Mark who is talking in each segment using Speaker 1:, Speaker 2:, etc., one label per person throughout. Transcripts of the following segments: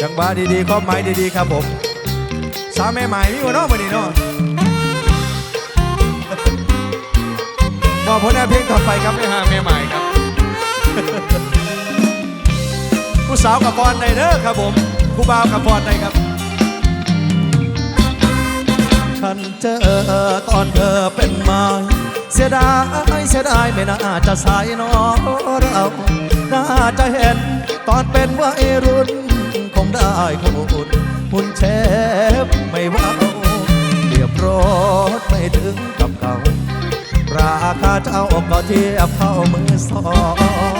Speaker 1: จังหวะดีๆข้อหมายดีๆครับผม สาวแม่ใหม่มีหัวน้องมานี่เนาะบอกผลงานเพลงต่อไปครับแม่ฮาแม่ใหม่ครับ ผู้สาวกับบอลในเด้อครับผม ผู้บ่าวกับบอลในครับ ฉันเจอตอนเธอเป็นไม้เสียดายเสียดายไม่น่าจะสายนอเราน่าจะเห็นตอนเป็นวัยรุ่น ได้ขมุนหุ่นเชฟไม่ว่าเรียบรถไม่ถึงกับเขาราคาเจ้าก็เทียบเท่ามือสอ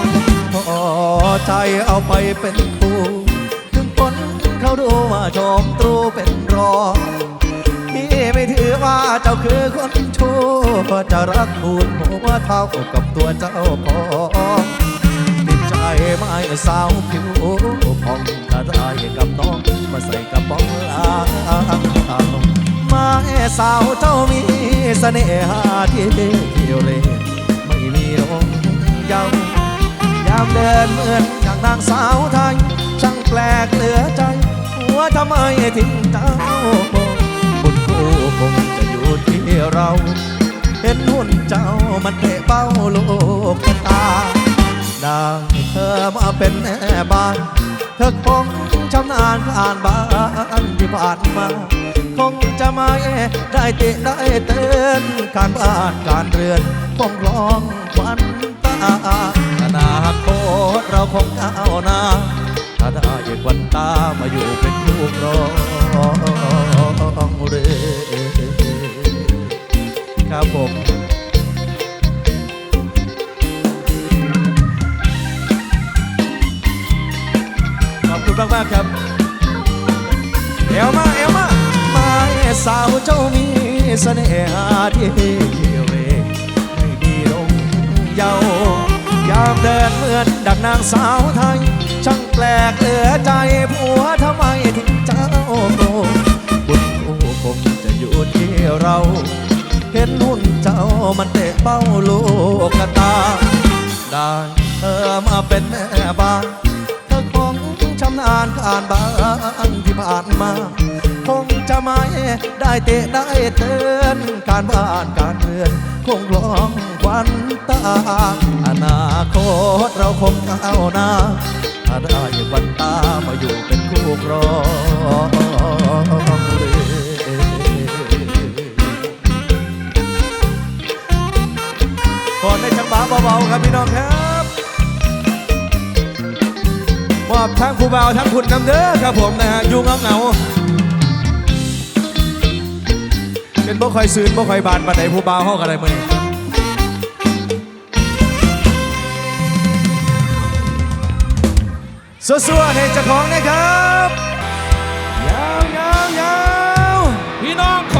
Speaker 1: งพอใจเอาไปเป็นคู่ถึงคนเขาดูว่าชมตรูเป็นรองพี่ไม่ถือว่าเจ้าคือคนชั่วจะรักคุณหัวเท่ากับตัวเจ้าพอ ไม่สาวผิวผ่องถ้าได้กับน้อง มาใส่กระป๋องลางมาสาวเจ้ามีเสน่หาที่เที่ยวเล่ไม่มีลงยายามเดินเหมือนอย่างนางสาวไทยช่างแปลกเหลือใจ หัวทำไมทิ้งเจ้าบุญคู่คงจะอยู่ที่เรา เห็นหุ่นเจ้ามันเตะเป้าลูกตาได้ เธอมาเป็นแม่บ้าน เธอคงชำนาญอ่านบ้านที่ผ่านมา คงจะไม่ได้ติได้เตือนการบ้านการเรือนคงร้องควันตาอนาคตเราคงก้าวหน้าถ้าได้ควันตามาอยู่เป็นลูกร้องเรือครับผม มากมาก ๆ ครับ เอวมาเอวมามาสาวเจ้ามีเสน่หาที่เที่ยวเวไม่มีลงเยาวยามเดินเหมือนดังนางสาวไทย ช่างแปลกเหลือใจผัวทำไมถึงเจ้าโกรธบุญคู่คงจะอยู่ที่เรา เห็นหุ่นเจ้ามันเตะเป้าลูกระตา ได้เธอมาเป็นแม่บ้าน ชำนาญการบ้านที่ผ่านมา คงจะไม่ได้เตะได้เตือนการบ้านการเรือนคงร้องควันตา อนาคตเราคงก้าวหน้าถ้าได้วันตามาอยู่เป็นคู่ครองเรือก่อนในจังหวะเบาๆครับพี่น้องครับ มอบทั้งผู้บ่าวทั้งคุณนำเด้อครับผมนะฮะยู่เงาเงาเป็นบ่คอยซืนบ่คอยบานปันใดผู้บ่าวห้องอะไรมานี่สัวๆให้เจ้าของนะครับยาวยาวยาว
Speaker 2: พี่น้องขอ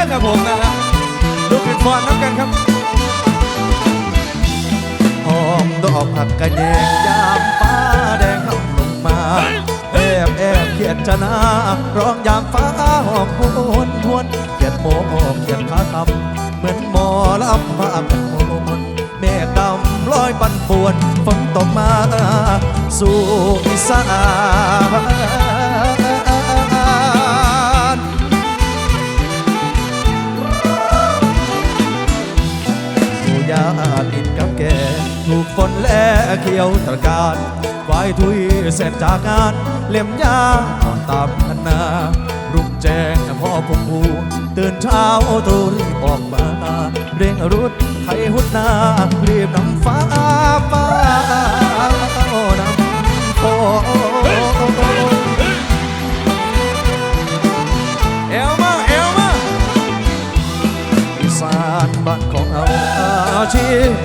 Speaker 2: เทิ
Speaker 1: งน้ำเนื้อกับผมนะฮะลูกเป็นฟอนน้ำกันครับหอมดอกผักกระแยงยามฟ้าแดงเข้าลงมาแอบแอบเขียดชนะร้องยามฟ้าหอมโหนทวนเขียดโมกเขียดขาคำเหมือนหมอลำมาเป็นโมนเมฆดำลอยปั่นป่วนฝนตกมาสู่อีสาน ยาติดกับแกถูกฝนแลเขียวตะการควายทุยเสร็จจากงาน เล่มยาตามพนารุมแจ้งพ่อผมผูตื่นเช้าตุรีบออกมาเร่งรุดไทยหุดนารีบนำฟ้า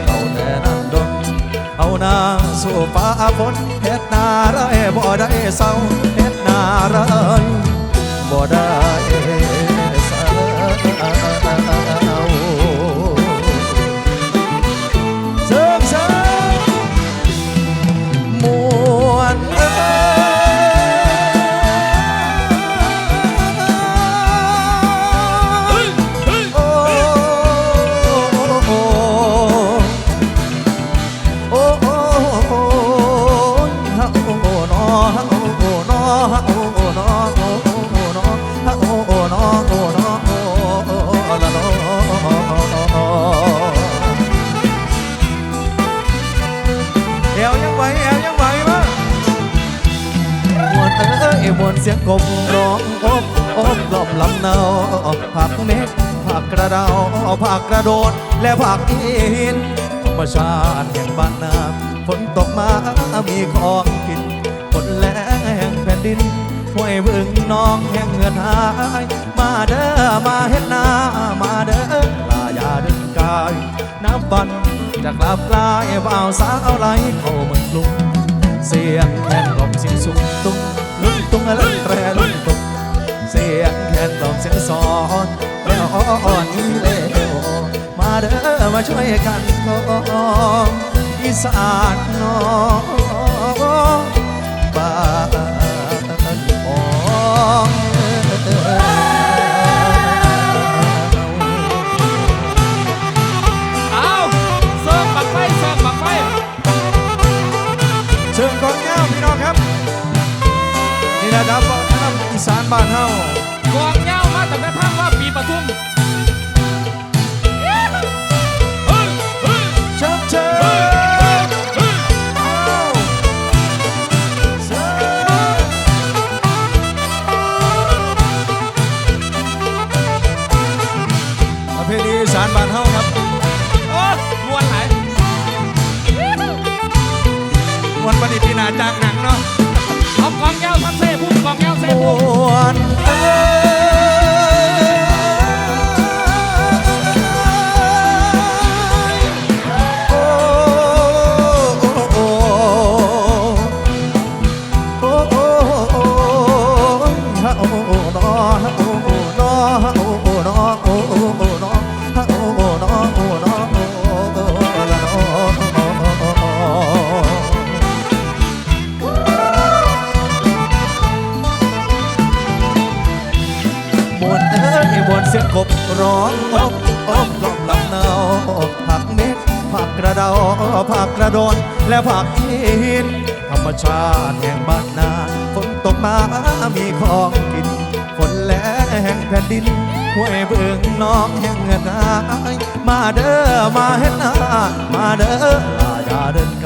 Speaker 1: เอาแต่นั่งดนเอานางสู่ฟ้าฝนเฮ็ดนาไรบ่ได้เศร้าเฮ็ดนาไรบ่ได้เศร้า ชาติแห่งบ้านนาฝนตกมามีของกินฝนแล้งแผ่นดินห้วยบึงน้องแห่งเงินหาย มาเด้อมาเฮ็ดนา มาเด้อลาอย่าดินกายน้ำบันจากลาบลายบ่าวสาวไหลเข้าเมืองกรุงเสียงแคนกล่อมเสียงสูงตุ้งลุงตุ้งอะไรแตรลุงตุ้งเสียงแคนกล่อมเสียงสอนแล้วอ่อนนี่เลวมา เด้อมาช่วยกันของอีสานน้องบ้านของ
Speaker 2: เอาเสิร์ฟบักไฟเสิร์ฟบักไฟ
Speaker 1: เชิญกองแก้วพี่น้องครับ นี่นะครับวัฒน
Speaker 2: อี
Speaker 1: สานบ้านเฮา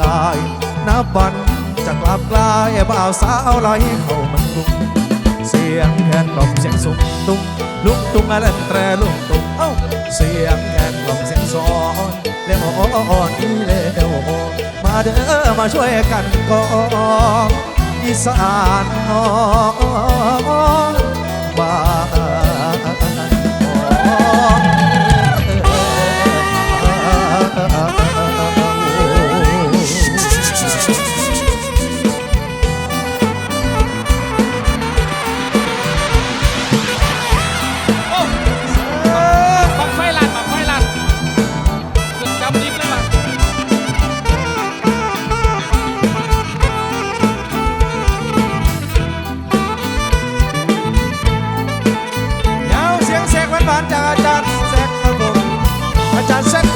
Speaker 1: กายนับวันจะกลับกลายบ่าวสาวไหลเข้ามันกรุงเสียงแคนกล่อมเสียงสุกตุ้งลุกตุ้งอะไรแตรลุกตุ้งเอ้าเสียงแคนกล่อมเสียงสอนแล้วอ่อนอีแล้วมาเด้อมาช่วยกันกองอีสานน้อ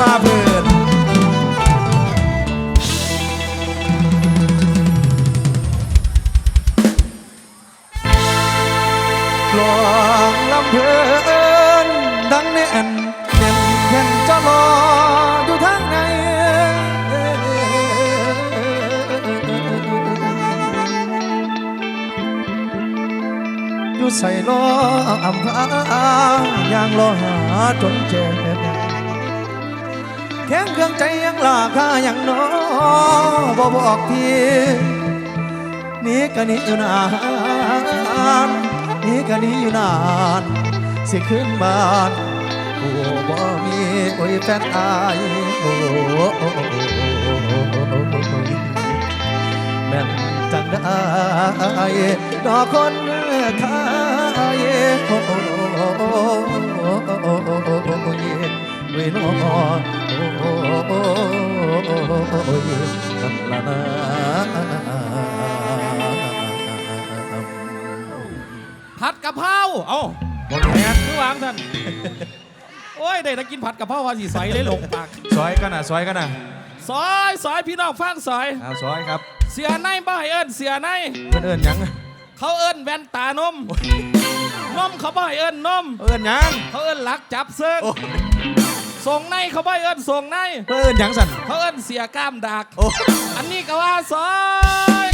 Speaker 2: ฟ้า
Speaker 1: เพื่อนกลองลำเพลินดังแน่นแน่นแผ่นจะรออยู่ทางในอยู่ใส่ล้ออำพายางล้อหาจนเจ็บ แข็งเครื่องใจยังลาค่ายังน้อบ่บอกทีนี่ก็นี่อยู่นานนี่ก็นี่อยู่นาน สิขึ้นบ้านโอ้บ่มีโอ้ยแฟนอายโอ้แม่นจังได้ดอกคนขายโอ้ยเวนอโอ้ยกันละนะ
Speaker 2: ผัดกะเพราเอ้า
Speaker 1: บ่แม่น
Speaker 2: คือวางท่านโอ้ยได้นักกินผัดกะเพราว่าสีใสเลยลงปาก
Speaker 1: ซอยกันนะซอยกันนะ
Speaker 2: ซอยซอยพี่น้องฟังซอย
Speaker 1: เอาซอยครับ
Speaker 2: เสียในบ่ให้เอิ้นเสียใน
Speaker 1: เพื่อนเอิญยัง
Speaker 2: เขาเอิ้นแว่นตานมนมเขาบ่ให้เอิ้นนม
Speaker 1: เอิญยัง
Speaker 2: เขาเอิ้นหลักจับเซิง
Speaker 1: โอ้
Speaker 2: ส่งในเขาบ่ให้เอิ้นส่งใน
Speaker 1: เพื่อนเอิญยังสัน
Speaker 2: เขาเอิ้นเสียกล้ามดัก
Speaker 1: โอ้
Speaker 2: อันนี้ก็ว่าซอย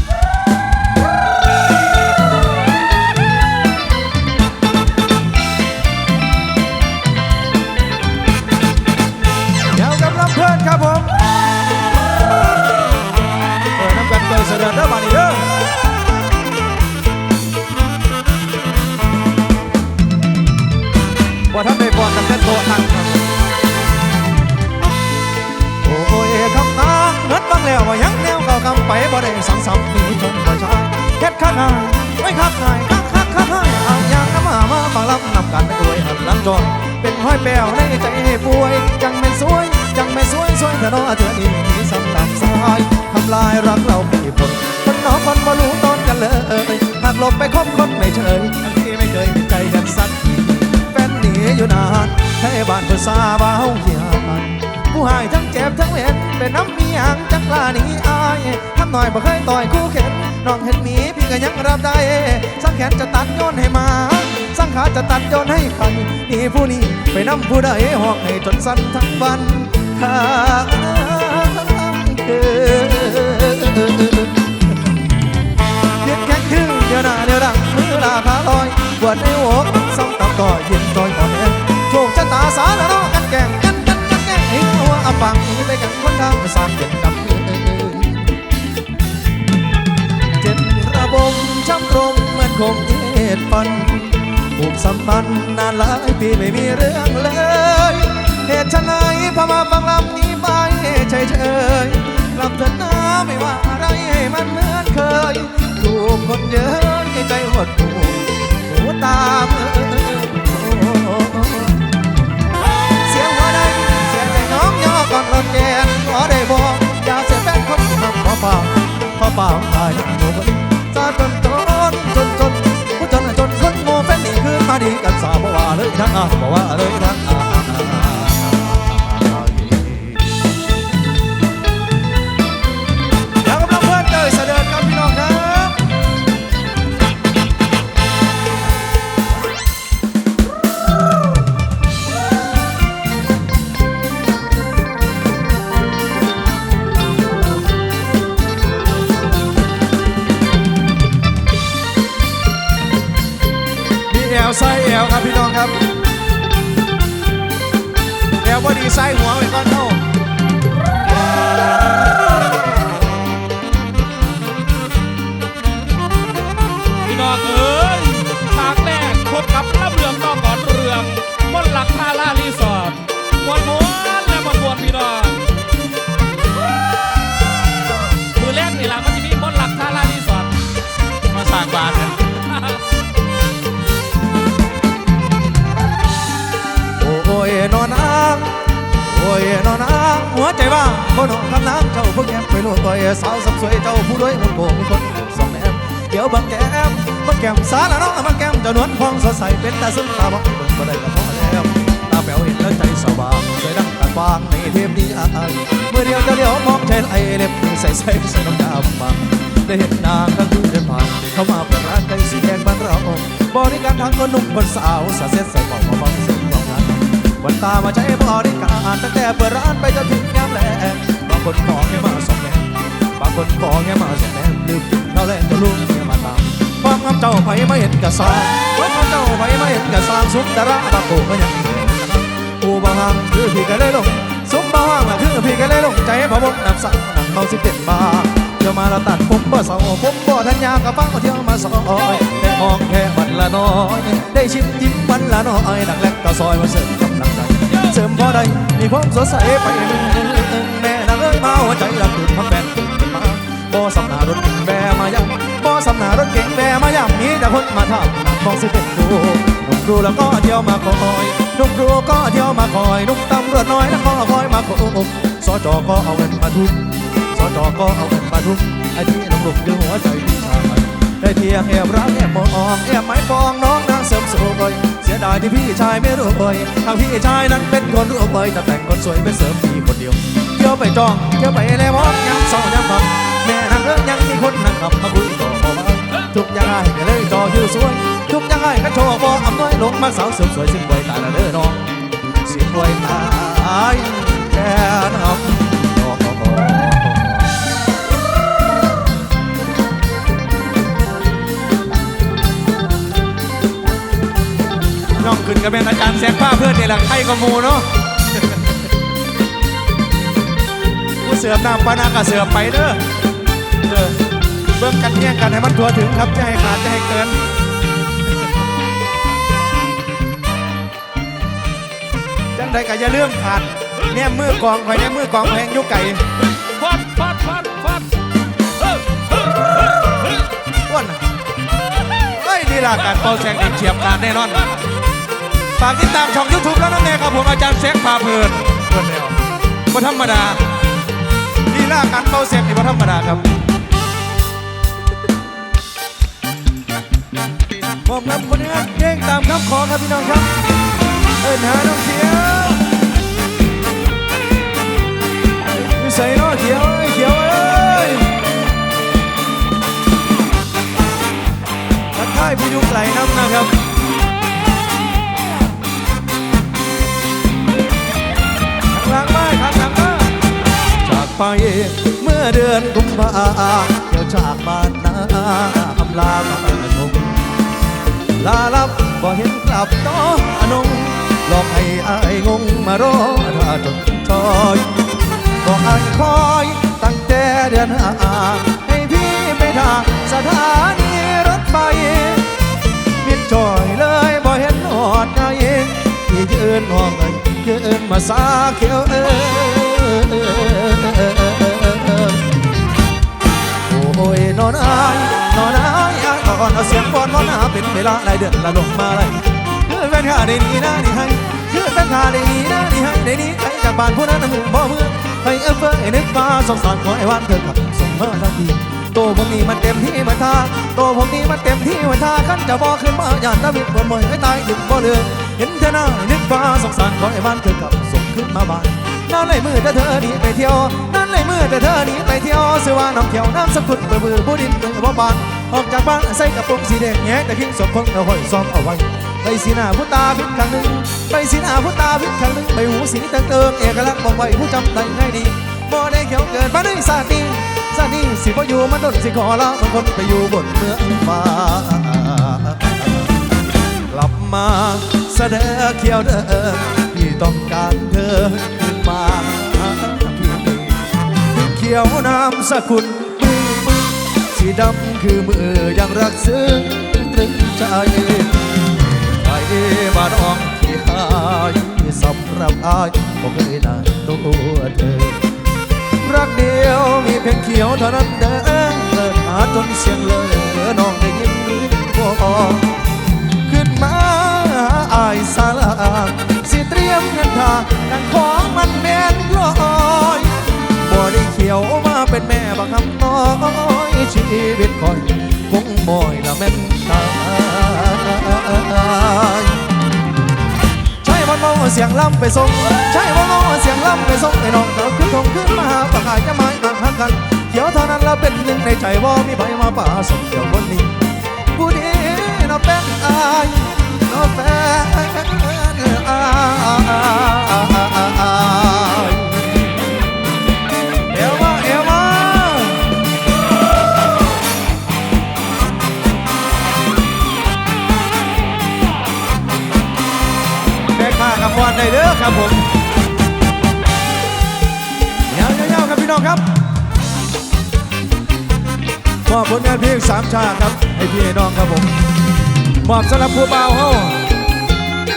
Speaker 1: เดี๋ยวกำลังเพื่อนครับผมเปิดน้ำกันเตยเสด็จเด้อมานี่เด้อว่าท่านได้บอกกันเป็นโตทางครับ แล้วว่ายังแนวเก่าคำไปบ่ได้สังสรรค์มีชมประชาเฮ็ดข้างหายไว้ข้างหายข้างข้างข้างหายเอาอย่างน้ำมามาฟังลำนำกันด้วยหันหลังจอเป็นห้อยแป้วในใจป่วย จังเป็นสวย จังไม่สวยสวยเธอน้อเธอนี่มีสำตับสายทำลายรักเราไม่ผลคนน้องคนบ่รู้ตอนกันเลยหากหลบไปคบคนไม่เฉยทั้งที่ไม่เคยมีใจกันสักทีแฟนหนีอยู่นานให้บ้านเพื่อซาบ้าเหี่ยมันผู้หายทั้งเจ็บทั้งเห็นเป็นน้ำมีหางจัง กล้าหนีอายทำหน่อยบ่เคยต่อยคู่เข็นน้องเห็นหมีพี่ก็ยังรับได้ สังแขนจะตัดโยนให้มา สังขาจะตัดโยนให้ใครนี่ผู้นี้ไปนำผู้ใดหอกให้จนสั้นทั้งวันข้างคืนยืดแข็งขึ้นเดี๋ยวหน้าเดี๋ยวดังมือลาขาลอยปวดในหัวส่องตำต่อยิ้มจอยก่อนแอนโชคชะตาสารนอกันแกงกันกันกันแกงให้หัวอับปังไปกันคนทางไปสร้างเป็นดำ คงเทศปันผูกสัมพันธ์นานหลายปีไม่มีเรื่องเลย เหตุไฉนพอมาฟังลำนี้ไปเฉยเฉยๆกลับเถิดน้าไม่ว่าอะไรให้มันเหมือนเคยถูกคนเยอะให้ใจหด คือมาดีกันสาบว่าเลยทั้งอะบอกว่าเลยทั้งอะ ลไส้แอลครับพี่น้องครับแอลพอดีไส้หัวไว้ก่อนเท่าา
Speaker 2: ง
Speaker 1: คนหองคำน้ำเจ้าพวกแกมไปโลดต่อยสาวสับสวยเจ้าผู้ด้วยมันโกคนสองแนมเดี๋ยวบางแก้มบางแก้มสาละน้องบางแก้มเจะนวลพองสดใสเป็นตาซึ้งตาบอกเบิ่งบ่ได้ก็พอแล้วตาแป๋วเห็นแล้วใจสว่างใจดังตาฟางในเทปนี้อายเมื่อเดียวจะเลี้ยวมองใจไหลเล็บใส่ใส่ใส่น้ำตาบางได้เห็นนางก็คือเดินผ่านเข้ามาเปิดร้านใกล้สีแดงบ้านเราบริการทั้งคนหนุ่มคนสาวสาเซ็ตใส่บอกมาฟัง วันตามาใช้บริการตั้งแต่เปิดร้านไปจนถึงยามแลงบางคนขอแค่มาส่งแลงบางคนขอแค่มาส่งแลงลืมกินข้าวแลงจะลุกแค่มาตามความงามเจ้าไผไม่เห็นกระซางของเจ้าไผไม่เห็นกระซางสุดดาราบาโกก็ยังผู้บางคือพี่ก็เลยลงสมบางล่ะคือพี่ก็เลยลงใจพะบนน้ำสังนังเมาสิเป็นบา เที่ยวมาตัดผมบ่เศร้าผมบ่ทันยากระฟังเที่ยวมาซอยแต่มองแค่วันละน้อย ได้ชิมยิ้มวันละน้อยนักแลกก็ซอยมาเสริมกำลังใจเสริมพอได้มีความสดใสไปหนึ่งแม่นางเอ้ยมาหัวใจรักตื่นพักแฟนมาบ่สำนารถเก่งแวมายำบ่สำนารถเก่งแวมายำมีแต่คนมาทำมองสิเป็นครูหนุ่มครูแล้วก็เที่ยวมาคอยหนุ่มครูก็เที่ยวมาคอยหนุ่มตำรวจน้อยแล้วก็คอยมาโคบสจก็เอาเงินมาทุบสจก็เอาเงินมาทุบ ไอ้ที่ลงหลุมคือหัวใจพี่ชายได้เพียงแอบรักแอบมองแอบไม้ปองน้องนางเสริมสวยเสียดายที่พี่ชายไม่รวยทาพี่ชายนั้นเป็นคนรวยแต่แต่งคนสวยเป็นเสริมพี่คนเดียวเที่ยวไปจองเที่ยวไปแล้วมองยังเศร้ายังพังแม่นางเอ้ยยังมีคนนั่งขับมาคุยต่อมาทุกอย่างไงก็เลยจออยู่สวยทุกอย่างไงก็โชว์บออำนวยลงมาสาวเสริมสวยสิ้นป่วยตายละเด้อน้องสิ้นป่วยตาย
Speaker 2: ขึ้นกับเป็นอาจารย์แซกผ้าเพื่อนนี่แหละใครก็มูเนาะ
Speaker 1: ผู้เสือมน้ำปานากะเสือไปเด้อเออเบิ่งกันแย่งกันให้มันทัวถึงครับจะให้ขาดจะให้เกินจังใดก็อย่าลืมขาดแนมมือกองไว้แนมมือกองแพงยุกไก่
Speaker 2: ฟัดฟัดฟัดฟัด
Speaker 1: อ้วนน่ะเฮ้ยนี่ล่ะการเป่าแสงเฉียบการแน่นอน ฝากติดตามช่องยูทูบแล้วนั่นเองครับผมอาจารย์แซกพาเพลินเพื่อนแล้วบ่ธรรมดานี่ล่ะการเป่าแสงนี่บ่ธรรมดาครับผมนำคนงานเพลงตามคำขอครับพี่น้องครับ เอิญหาน้องเขียวอยู่ใส่น้องเขียวเอ้ยเขียวเอ้ยทักทายผู้อยุ่ไหลน้ำนะครับ เมื่อเดือนกุมภาเดี๋ยวจากบ้านนาอำลามาชมลาลับบ่เห็นกลับต่ออนงหลอกให้อายงงมารอถ้าจนชอยบอกอายคอยตั้งแต่เดือนหาให้พี่ไปทางสถานีรถไฟมิดจอยเลยบ่เห็นหอดไงที่ยืนห้องไงยืนมาสาเขียวเอ้ โอ้ยนอนอายนอนอายอายอ่อนเอาเสียงปอนมอนหาเป็นเวลาหลายเดือนละลงมาเลยคือแฟนข้าได้ดีนะนี่ให้คือแฟนข้าได้ดีนะนี่ให้ได้ดีใครจากบ้านผู้นั้นมือบ่มือให้เอฟเฟอร์นึกฟ้าสงสารขอไอ้วันเธอขับส่งมาทันทีตัวผมนี่มันเต็มที่มันท่าตัวผมนี่มันเต็มที่มันท่าขั้นจะบอกขึ้นมาอย่างตะวิดบ่มวยให้ตายถึงบ่เลยเห็นเธอหน้านึกฟ้าสงสารขอไอ้บ้านเธอกลับส่งขึ้นมาบ้าน นั่นเลยมือแต่เธอหนีไปเที่ยวนั่นเลยมือแต่เธอหนีไปเที่ยวซื้อว่าน้องเที่ยวน้ำสกุลเบื่อเบื่อผู้ดินเบื่อบ่บานออกจากบ้านใส่กระโปรงสีแดงแงะแต่ทิ้งศพคงเอาห้อยซ้อมเอาไว้ไปสีหน้าผู้ตาพิษครั้งหนึ่งไปสีหน้าผู้ตาพิษครั้งหนึ่งไปหูสีเติงเติงเอกลักษณ์บอกไว้ผู้จำได้ง่ายดีบ่ได้เขียวเกิดมาด้วยสาดีซานี่สิบ่อยู่มันดนสิขอลาบางคนไปอยู่บนเมืองฟ้ากลับมาเสดอเขียวเดิมพี่ต้องการเธอ มาพี่ถึงเขียวน้ำสกุลมือมือสีดำคือมือยังรักซึ้งตรึงใจไปบ้านอ่องที่หายสำหรับอายบ่เคยได้ตัวเธอ รักเดียวมีเพียงเขียวเท่านั้นเด้อเกิดหาจนเสียงเลยน้องได้ยินหรือบ่ขึ้นมาหาอายสาลา สิเตรียมเงินทางกันของมันแม่นลอยบ่ได้เขียวมาเป็นแม่บักคำน้อยชีวิตคอยคงบ่อยละแม่นตายใช่วันโมเสียงล่ำไปส่งใช่วันโมเสียงล่ำไปส่งไอ้น้องกลับขึ้นทงขึ้นมาปากายจะไม้ห่างห่างกันเขียวเท่านั้นแล้วเป็นหนึ่งในใจว่ามีใบมาป่าสมเดียวคนนี้ผู้ดีน้องเป็นอายน้อ แฟนอายมาอแม่ข้ากับวันได้เด้อครับผมยาครับพี่น้องครับมอบผลงานเพลงสามชาติครับ ให้พี่ให้น้องครับผม มอบสำหรับผู้บ่าเฮา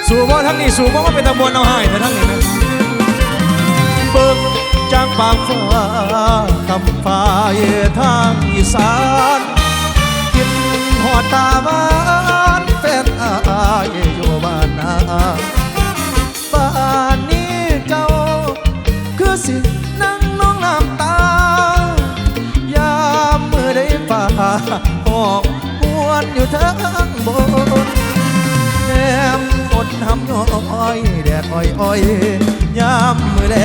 Speaker 1: สู่ว่าทั้งนี้สู่ว่าเป็นตะมวนเอาให้แต่ทั้งนี้นะเบิ่งจางปากฟ้าคำฟ้าเยทางอีสานกินหอดตาหวานแฟนอายอยู่บ้านนาบ้านนี้เจ้า คือสินั่งน้องน้ำตา ยามมือได้ฝ่าหอกหวนอยู่ทั้ง บนแนมอดทำย้อยแดดอ่อยอ้อยยามมือแด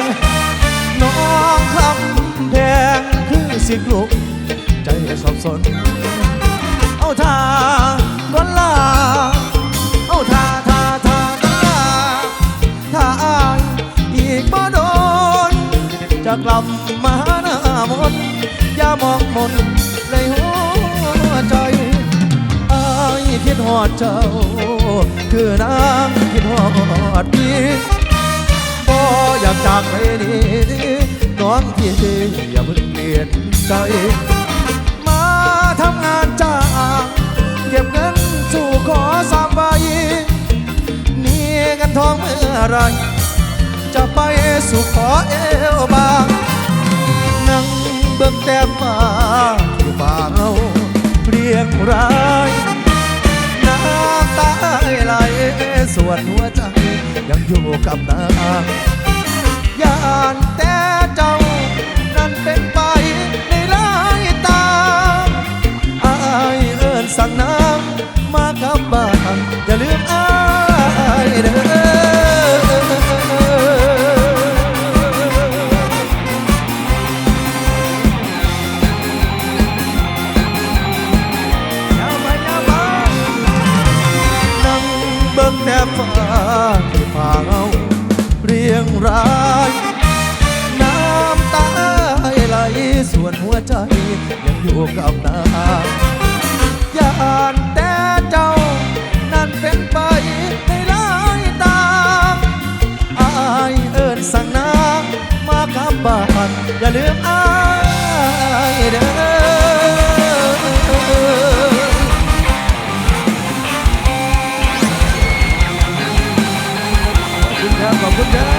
Speaker 1: งน้องคำแพงคือสิกลุกใจสับสน เอาทาง ดหอดเจ้า คือนางคิดหอดพี่บ่อยากจากไปนี้น้องพี่อย่าเพิ่งเปลี่ยนใจ มาทำงานจ้าเก็บเงินสู่ขอสามใบนี่กันทองเมื่อไร จะไปสู่ขอเอวบางนั่งเบิ่งแต้มฟ้า ส่วนหัวใจยังอยู่กับนางยานแต่เจ้านั้นเป็นไป ส่วนหัวใจยังอยู่กับนางยานแต่เจ้า นั้นเป็นไปในหลายตาอายเอิญสั่งนางมากับบ้านอย่าลืมอายเด้อขอบคุณครับขอบคุณครับ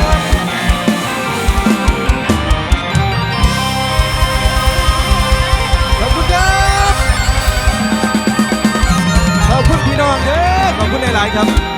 Speaker 1: คุณหลาย ๆ ครับ